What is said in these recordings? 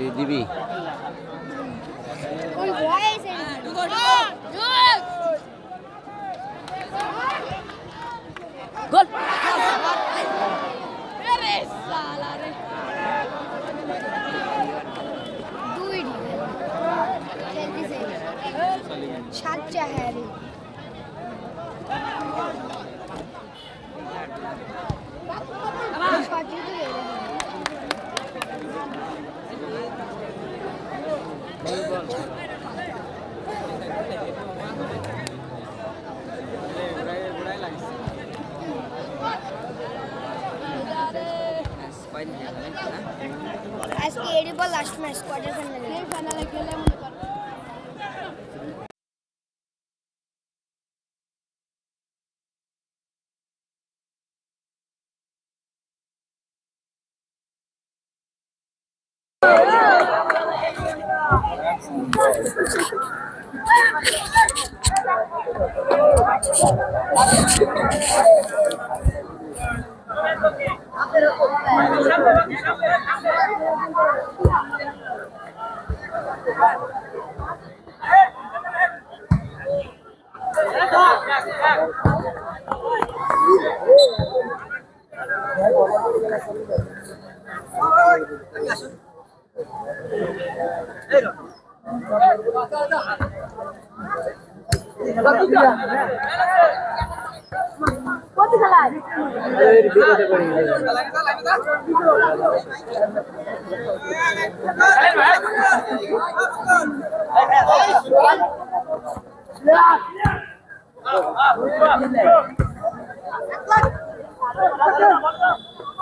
বাড়ি দিবি? Un juez গোল। দুই খেলতেছে আজকে এরই বল লাস্ট ম্যাচ কোয়ার্টার ফাইনালে ফাইনালে খেলে মনে কর কত খেলা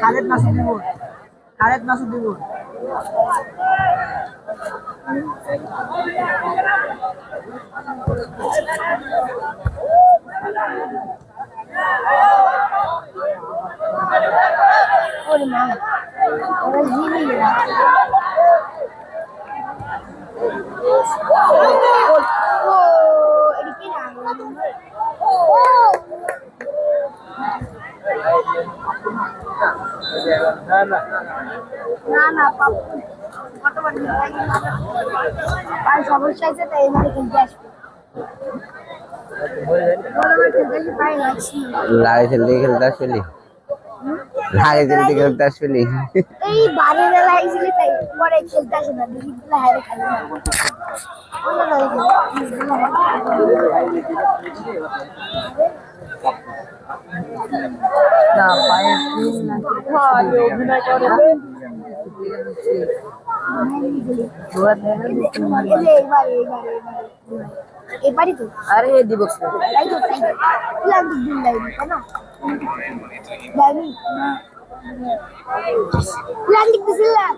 খালেদ মাসুদ দিব খালেদ মাসুদ দিব না না আর সমস্যা আছে তাই এবারে খেলতে আসব খেলতে খেলতে আসবি লাগে খেলতে খেলতে এই বারে বেলা আইছিল তাই খেলতে আসে না না অভিনয় করে দুয়ার নেমে দিচ্ছে মারি। এবারে এবারে এবারে এবারে তো আরে দিবস তাই তো তাই তো প্ল্যান তো দিন লাইনি তাই না লাইনি প্ল্যান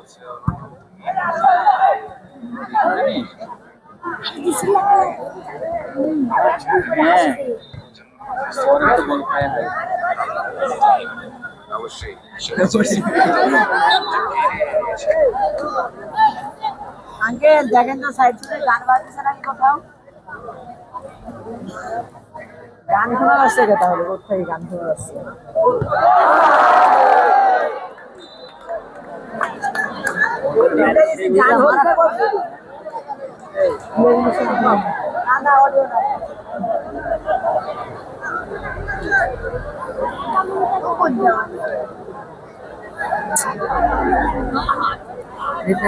লিখতেছিলাম আঙ্কেল দেখেন তো সাইড থেকে গান বাজছে নাকি কোথাও? গান শোনা যাচ্ছে কে তাহলে কোথায় গান শোনা যাচ্ছে? গান হচ্ছে না না অডিও না। রিপ্লে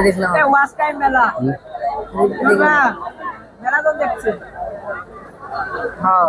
দেখলাম। মেলা। মেলা তো দেখছে। হ্যাঁ।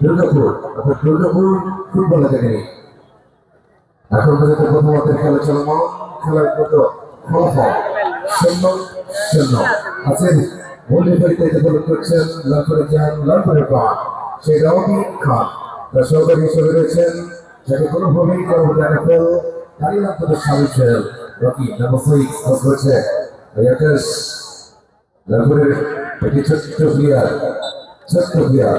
দুর্গাপুর অর্থাৎ দুর্গাপুর ফুটবল একাডেমি এখন পর্যন্ত প্রথমত খেলা চলমান, খেলার মতো ফলাফল শূন্য শূন্য। আছেন মন্দির বাড়িতে উপলব্ধ করছেন লাফরে যান, লাফরে পান। সেই রবি খান, তার সহকারী হিসেবে রয়েছেন যাকে কোনোভাবেই করব এনএফএল তারই তাদের স্বামী ছিলেন রকি নাম্বার সিক্স করেছে রিয়াকাশ লাফরের একটি ছোট্ট প্লেয়ার ছোট্ট প্লেয়ার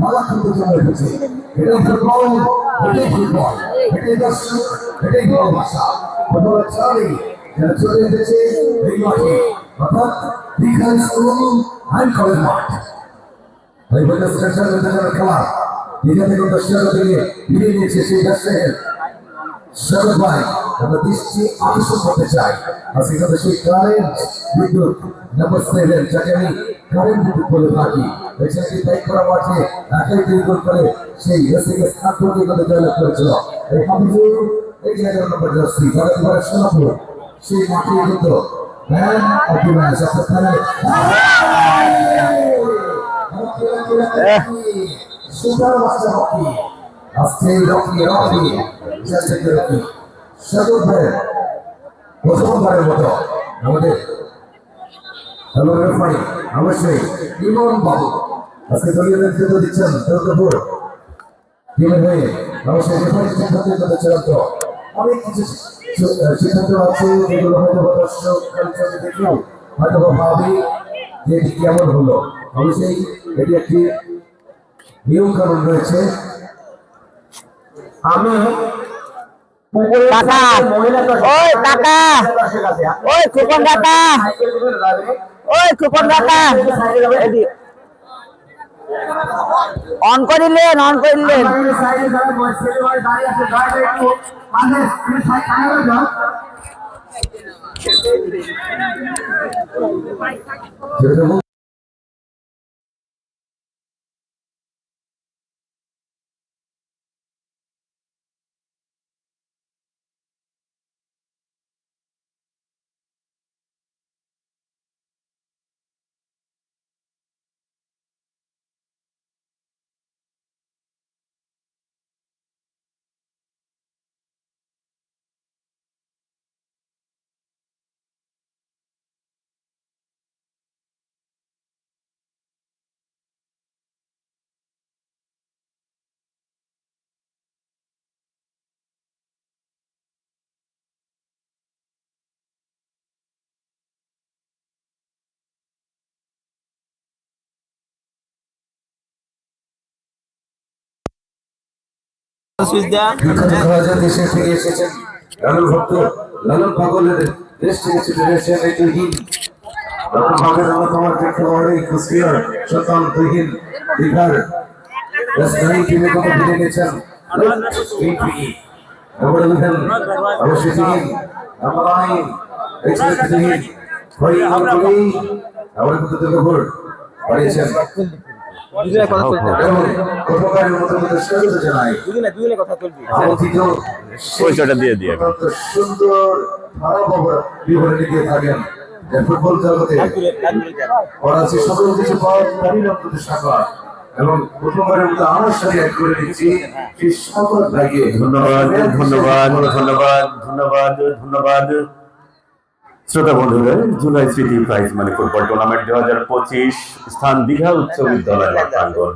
মালা কিন্তু চলে এসেছে এটাই ফুটবল এটাই ফুটবল এটাই দর্শক এটাই ভালোবাসা ফুটবল ছাড়ি সেই দর্শকের স্বাগত ভাই আমরা দৃষ্টি আকর্ষণ করতে চাই। আজকে কিন্তু সেই কারেন্ট বিদ্যুৎ নাম্বার সেভেন যাকে আমি কারেন্ট বিদ্যুৎ বলে থাকি এই ছেলেটি করা মাঠে একাই দুই গোল করে সেই এসিকে স্থান করে জয়লাভ করেছিল। এই হাবিজুর এই যে এগারো নম্বর জার্সি তারা এবারে সোনাপুর সেই মাঠে কিন্তু ম্যান অফ দ্য ম্যাচ অর্থাৎ সুপার মাস্টার হকি আজকে রকি রকি চারদিকে রকি? ভাই প্রথমবারের মতো আমাদের হ্যালো রেফারি অবশ্যই ইমন বাবু আজকে দলীয় নেতৃত্ব দিচ্ছেন দুর্গাপুর। টিমের হয়ে অবশ্যই রেফারি সিদ্ধান্তের কথা চূড়ান্ত অনেক কিছু সিদ্ধান্ত আছে, যেগুলো হয়তো দর্শক কালচারে হয়তো ভাবি যে এটি কেমন হলো। অবশ্যই এটি একটি নিয়ম কানুন রয়েছে। আমি কাকা। ওই কাকা। ওই খুকন কাকা। ওই খুকন কাকা। অন করিলেন অন করিলেন। রাজা দেশে থেকে এসেছেন লালন ভক্ত লালন পাগলের দেশ থেকে ছুটে এসেছেন এই তুহিন লালন কুষ্টিয়ার সন্তান দীঘার রাজধানী টিমে কত ফিরে অবশ্যই তুহিন আমার আইন এই ছেলে কিন্তু দুজনে পরিচয়টা দিয়ে দিই সুন্দর ভালো বিবরণী দিয়ে থাকেন। ফুটবল জগতে সকল কিছু পরিণাম করতে এবং প্রথমবারের মতো আমার সাথে এক করে দিচ্ছি। সেই সকল ভাইকে ধন্যবাদ ধন্যবাদ ধন্যবাদ ধন্যবাদ ধন্যবাদ। শ্রোতা বন্ধুরা জুলাই স্মৃতি প্রাইজ মানে ফুটবল টুর্নামেন্ট দু হাজার পঁচিশ স্থান দীঘা উচ্চ বিদ্যালয় মাঠ প্রাঙ্গণ।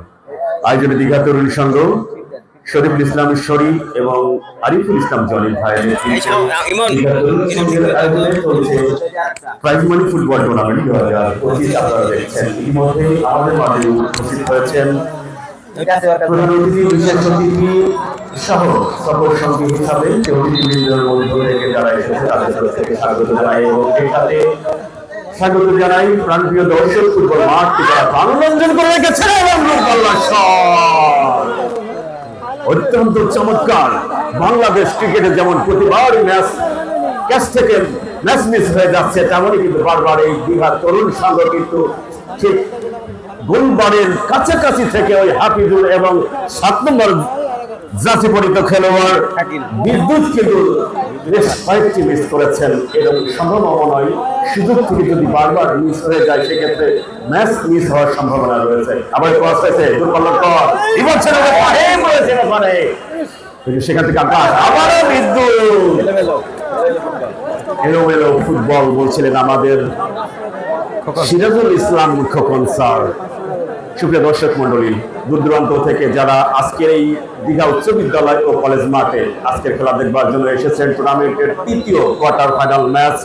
আয়োজনে দীঘা তরুণ সংঘ শরীফুল ইসলাম শরীফ এবং আরিফুল ইসলাম জলিল ভাইয়ের প্রাইজ মানি ফুটবল টুর্নামেন্ট দু হাজার পঁচিশ আপনারা দেখছেন। ইতিমধ্যে আমাদের মাঝে উপস্থিত হয়েছেন স্বাগত জানাই দর্শক ফুটবল প্রাণরঞ্জন করে রেখেছে এবং অত্যন্ত চমৎকার বাংলাদেশ ক্রিকেটে যেমন প্রতিবার ম্যাচ ক্যাচ থেকে ম্যাচ মিস হয়ে যাচ্ছে, তেমনই কিন্তু বারবার এই দীঘা তরুণ সংঘ কিন্তু ঠিক গোলবারের কাছাকাছি থেকে ওই হাফিজুল এবং সাত নম্বর জাতি পরিত খেলোয়াড় বিদ্যুৎ কিন্তু বেশ কয়েকটি মিস করেছেন এরকম সম্ভাবনা নয়, সুযোগ থেকে যদি বারবার মিস হয়ে যায়, সেক্ষেত্রে ম্যাচ মিস হওয়ার সম্ভাবনা রয়েছে। আবার ক্রস হয়েছে সেখান থেকে আকাশ, আবারও বিদ্যুৎ। ফুটবল বলছিলেন আমাদের সিরাজুল ইসলাম খোকন স্যার সুপ্রিয় দর্শক মন্ডলী দূরদূরান্ত থেকে যারা আজকের এই দীঘা উচ্চ বিদ্যালয় ও কলেজ মাঠে আজকের খেলা দেখবার জন্য এসেছেন, টুর্নামেন্টের তৃতীয় কোয়ার্টার ফাইনাল ম্যাচ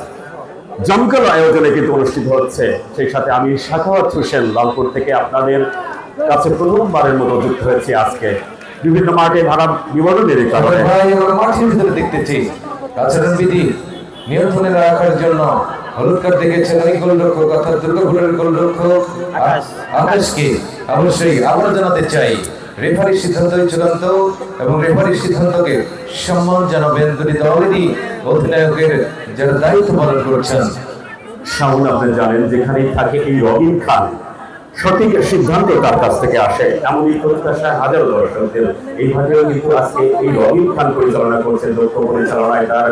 জমকালো আয়োজনে কিন্তু অনুষ্ঠিত হচ্ছে। সেই সাথে আমি শাখাওয়াত হোসেন লালপুর থেকে আপনাদের কাছে প্রথমবারের মতো যুক্ত হয়েছি আজকে। বিভিন্ন মাঠে ভাড়া বিবরণের কারণে দেখতেছি নিয়ন্ত্রণে রাখার জন্য হলুদ কার্ড দেখেছেন ওই গোলরক্ষক? অর্থাৎ দুর্গাপুরের গোলরক্ষক। আকাশকে অবশ্যই আমরা জানাতে চাই। রেফারির সিদ্ধান্তই চূড়ান্ত এবং রেফারির সিদ্ধান্তকে সম্মান জানাবেন দুটি দলেরই অধিনায়কের যারা দায়িত্ব পালন করছেন। সামনে আপনি জানেন যেখানেই থাকে এই রবিন খান সঠিক সিদ্ধান্ত তার কাছ থেকে আসে। এমনই প্রত্যাশায় হাজারো দর্শকদের। এইভাবেও কিন্তু আজকে এই রবিন খান পরিচালনা করছেন দক্ষ পরিচালনায় তার